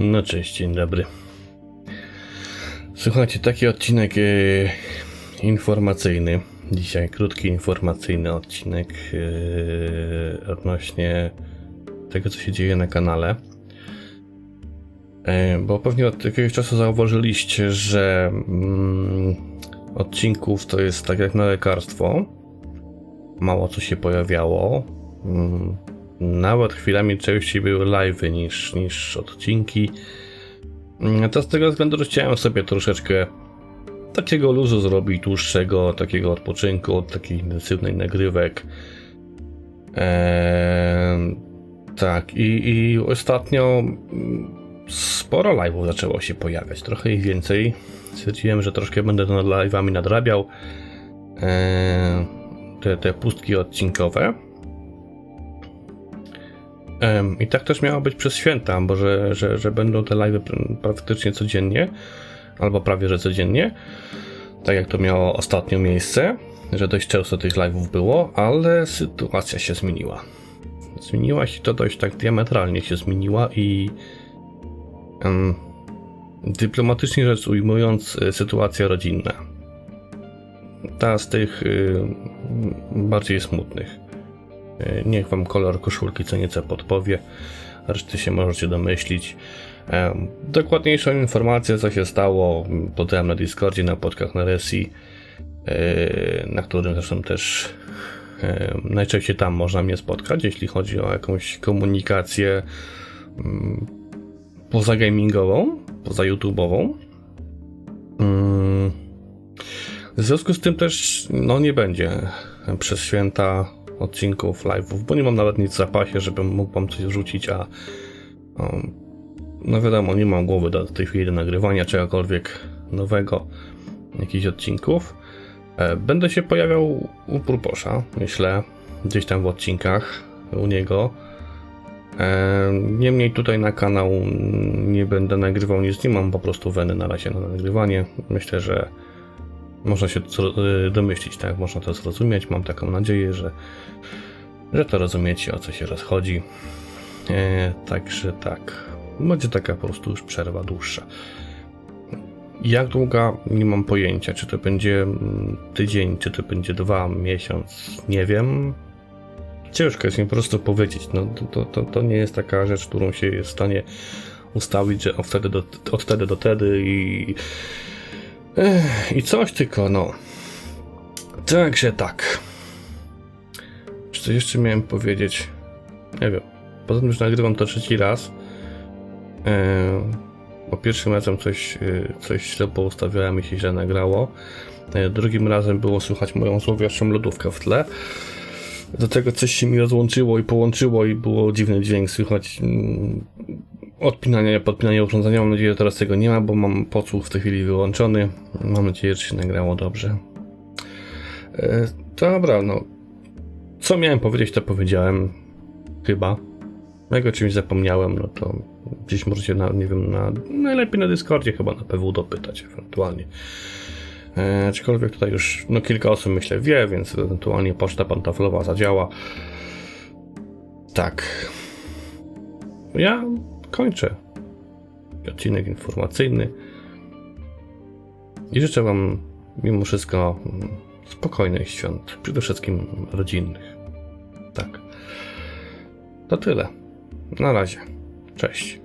No cześć, dzień dobry. Słuchajcie, taki odcinek e, informacyjny. Dzisiaj krótki informacyjny odcinek e, odnośnie tego, co się dzieje na kanale. E, bo pewnie od jakiegoś czasu zauważyliście, że mm, odcinków to jest tak jak na lekarstwo. Mało co się pojawiało. Mm, nawet chwilami częściej były live'y niż, niż odcinki. To z tego względu, że chciałem sobie troszeczkę takiego luzu zrobić, dłuższego, takiego odpoczynku od takiej intensywnej nagrywek. Eee, tak, i, i ostatnio mm, sporo live'ów zaczęło się pojawiać, trochę ich więcej. Stwierdziłem, że troszkę będę nad live'ami nadrabiał eee, te, te pustki odcinkowe. I tak też miało być przez święta, bo że, że, że będą te live praktycznie codziennie, albo prawie że codziennie, tak jak to miało ostatnio miejsce, że dość często tych live'ów było, ale sytuacja się zmieniła. Zmieniła się to dość tak diametralnie się zmieniła i em, dyplomatycznie rzecz ujmując, y, sytuacja rodzinna. Ta z tych y, bardziej smutnych. E, Niech wam kolor koszulki co nieco podpowie. Reszty się możecie domyślić. Em, Dokładniejszą informację, co się stało, podałem na Discordzie, na podkach na Resi, e, na którym zresztą też e, najczęściej tam można mnie spotkać, jeśli chodzi o jakąś komunikację mm, poza gamingową, poza YouTube'ową. Mm, W związku z tym też no nie będzie przez święta odcinków, live'ów, bo nie mam nawet nic w zapasie, żebym mógł wam coś wrzucić, a um, no wiadomo, nie mam głowy do tej chwili do nagrywania czegokolwiek nowego, jakichś odcinków. E, Będę się pojawiał u Purposza, myślę, gdzieś tam w odcinkach u niego. E, Niemniej tutaj na kanał nie będę nagrywał nic, nie mam po prostu weny na razie na nagrywanie. Myślę, że można się y, domyślić, tak? Można to zrozumieć. Mam taką nadzieję, że, że to rozumiecie, o co się rozchodzi. E, także tak. Będzie taka po prostu już przerwa dłuższa. Jak długa? Nie mam pojęcia. Czy to będzie mm, tydzień, czy to będzie dwa, miesiąc, nie wiem. Ciężko jest mi po prostu powiedzieć. No, to, to, to, to nie jest taka rzecz, którą się jest w stanie ustawić, że od wtedy do, od wtedy do wtedy i Ech, I coś tylko, no. Także tak. Czy coś jeszcze miałem powiedzieć? Nie wiem. Poza tym, że nagrywam to trzeci raz. E, bo pierwszym razem coś, e, coś źle poustawiałem i się źle nagrało. E, drugim razem było słychać moją słowiaszczą lodówkę w tle. Do tego coś się mi rozłączyło i połączyło i było dziwny dźwięk słychać. mm, Odpinania i podpinania urządzenia. Mam nadzieję, że teraz tego nie ma, bo mam podsłuch w tej chwili wyłączony. Mam nadzieję, że się nagrało dobrze. E, dobra, no. Co miałem powiedzieć, to powiedziałem. Chyba. Jak o czymś zapomniałem, no to gdzieś możecie, na, nie wiem, na, najlepiej na Discordzie chyba na PW dopytać ewentualnie. E, aczkolwiek tutaj już no, kilka osób myślę wie, więc ewentualnie poczta pantoflowa zadziała. Tak. Ja kończę odcinek informacyjny i życzę Wam mimo wszystko spokojnych świąt, przede wszystkim rodzinnych. Tak. To tyle. Na razie. Cześć.